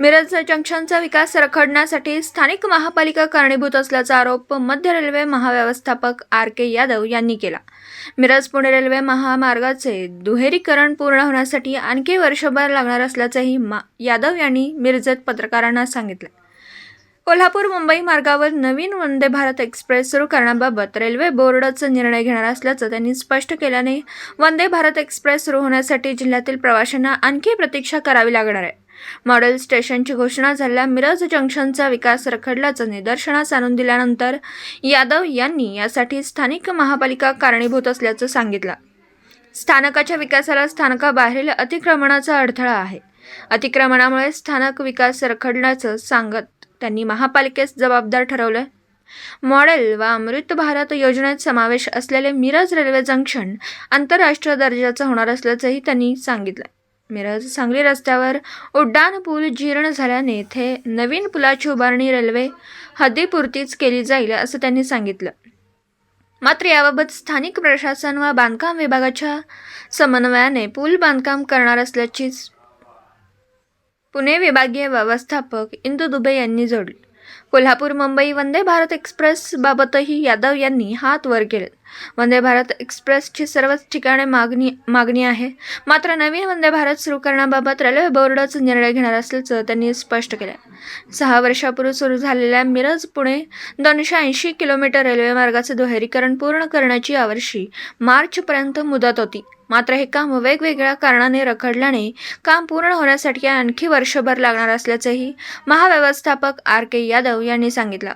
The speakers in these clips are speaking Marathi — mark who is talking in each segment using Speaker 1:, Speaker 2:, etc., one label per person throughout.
Speaker 1: मिरज जंक्शनचा विकास रखडण्यासाठी स्थानिक महापालिका कारणीभूत असल्याचा आरोप मध्य रेल्वे महाव्यवस्थापक आर के यादव यांनी केला. मिरज पुणे रेल्वे महामार्गाचे दुहेरीकरण पूर्ण होण्यासाठी आणखी वर्षभर लागणार असल्याचंही मा यादव यांनी मिरजेत पत्रकारांना सांगितलं. कोल्हापूर मुंबई मार्गावर नवीन वंदे भारत एक्सप्रेस सुरू करण्याबाबत रेल्वे बोर्डचा निर्णय घेणार असल्याचं त्यांनी स्पष्ट केल्याने वंदे भारत एक्सप्रेस सुरू होण्यासाठी जिल्ह्यातील प्रवाशांना आणखी प्रतीक्षा करावी लागणार आहे. मॉडेल स्टेशनची घोषणा झालेल्या मिरज जंक्शनचा विकास रखडल्याचं निदर्शनास आणून दिल्यानंतर यादव यांनी यासाठी स्थानिक महापालिका कारणीभूत असल्याचं सांगितलं. स्थानकाच्या विकासाला स्थानकाबाहेरील अतिक्रमणाचा अडथळा आहे. अतिक्रमणामुळे स्थानक विकास रखडल्याचं सांगत त्यांनी महापालिकेस जबाबदार ठरवलं मॉडेल व अमृत भारत योजनेत समावेश असलेले मिरज रेल्वे जंक्शन आंतरराष्ट्रीय दर्जाचं होणार असल्याचंही त्यांनी सांगितलं मिरज सांगली रस्त्यावर उड्डाण पूल जीर्ण झाल्याने येथे नवीन पुलाची उभारणी रेल्वे हद्दीपुरतीच केली जाईल असं त्यांनी सांगितलं. मात्र याबाबत स्थानिक प्रशासन व बांधकाम विभागाच्या समन्वयाने पूल बांधकाम करणार असल्याची पुणे विभागीय व्यवस्थापक इंदू दुबे यांनी जोडली. कोल्हापूर मुंबई वंदे भारत एक्सप्रेस बाबतही यादव यांनी हात वर केले. वंदे भारत एक्सप्रेसची सर्वच ठिकाणे मागणी मागणी आहे. मात्र नवीन वंदे भारत सुरू करण्याबाबत रेल्वे बोर्डच निर्णय घेणार असल्याचं त्यांनी स्पष्ट केलं सहा वर्षापूर्वी सुरू झालेल्या मिरज पुणे दोनशे ऐंशी किलोमीटर रेल्वे मार्गाचे दुहेरीकरण पूर्ण करण्याची यावर्षी मार्चपर्यंत मुदत होती. मात्र हे काम वेगवेगळ्या कारणाने रखडल्याने काम पूर्ण होण्यासाठी आणखी वर्षभर लागणार असल्याचंही महाव्यवस्थापक आर के यादव यांनी सांगितलं.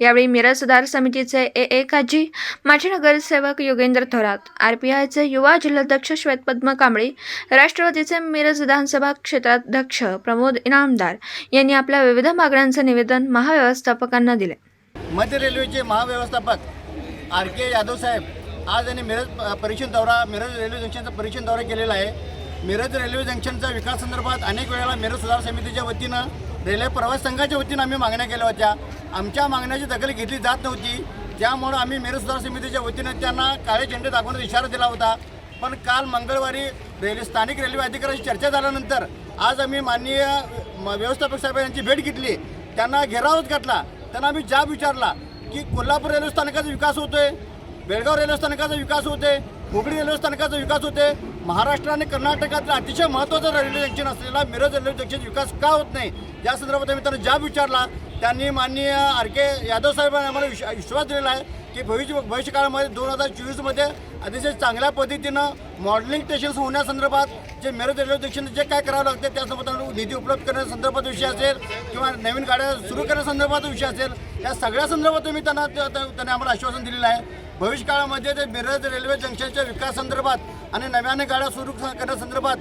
Speaker 1: यावेळी मिरज सुधार समितीचे ए ए काजी माजी नगरसेवक योगेंद्र थोरात आर पी आयचे युवा जिल्हाध्यक्ष श्वेतपद्म कांबळे राष्ट्रवादीचे मिरज विधानसभा क्षेत्राध्यक्ष प्रमोद इनामदार यांनी आपल्या विविध मागण्यांचं निवेदन महाव्यवस्थापकांना दिले.
Speaker 2: मध्य रेल्वेचे महाव्यवस्थापक आर के यादव साहेब आज आणि मिरज परीक्षण दौरा मिरज रेल्वे जंक्शनचा परीक्षण दौरा केलेला आहे. मिरज रेल्वे जंक्शनच्या विकास संदर्भात अनेक वेळेला मिरज सुधार समितीच्या वतीनं रेल्वे प्रवास संघाच्या वतीनं आम्ही मागण्या केल्या होत्या. आमच्या मागण्याची दखल घेतली जात नव्हती. त्यामुळं आम्ही मिरज सुधार समितीच्या वतीनं त्यांना काळे झेंडे दाखवण्याचा इशारा दिला होता. पण काल मंगळवारी रेल्वे स्थानिक रेल्वे अधिकाऱ्यांशी चर्चा झाल्यानंतर आज आम्ही माननीय म- व्यवस्थापक साहेब यांची भेट घेतली. त्यांना घेरावच घातला. त्यांना आम्ही जाब विचारला की कोल्हापूर रेल्वे स्थानकाचा विकास होतोय. बेळगाव रेल्वे स्थानकाचा विकास होते हुबळी रेल्वे स्थानकाचा विकास होते महाराष्ट्र आणि कर्नाटकातलं अतिशय महत्त्वाचं रेल्वे जंक्शन असलेला मिरज रेल्वे जंक्शन विकास का होत नाही? या संदर्भात आम्ही त्यांना जाब विचारला त्यांनी माननीय आर के यादव साहेबांनी आम्हाला विश्वा विश्वास दिलेला आहे की भविष्य भविष्यकाळामध्ये दोन हजार चोवीसमध्ये अतिशय चांगल्या पद्धतीनं मॉडेलिंग स्टेशन्स होण्यासंदर्भात जे मिरज रेल्वे जंक्शन जे काय करावं लागते त्यासोबत निधी उपलब्ध करण्यासंदर्भात विषय असेल किंवा नवीन गाड्या सुरू करण्यासंदर्भात विषय असेल या सगळ्या संदर्भात मी त्यांना त्या- त्यांनी आम्हाला आश्वासन दिलेलं आहे. भविष्य काळामध्ये ते मिरज रेल्वे जंक्शनच्या विकासासंदर्भात आणि नव्याने गाड्या सुरू करण्यासंदर्भात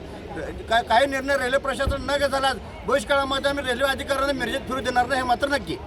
Speaker 2: काय काही निर्णय रेल्वे प्रशासन न घेत झाल्यास भविष्य काळामध्ये आम्ही रेल्वे अधिकाऱ्यांना मिरजेत फिरू देणार नाही हे मात्र नक्की.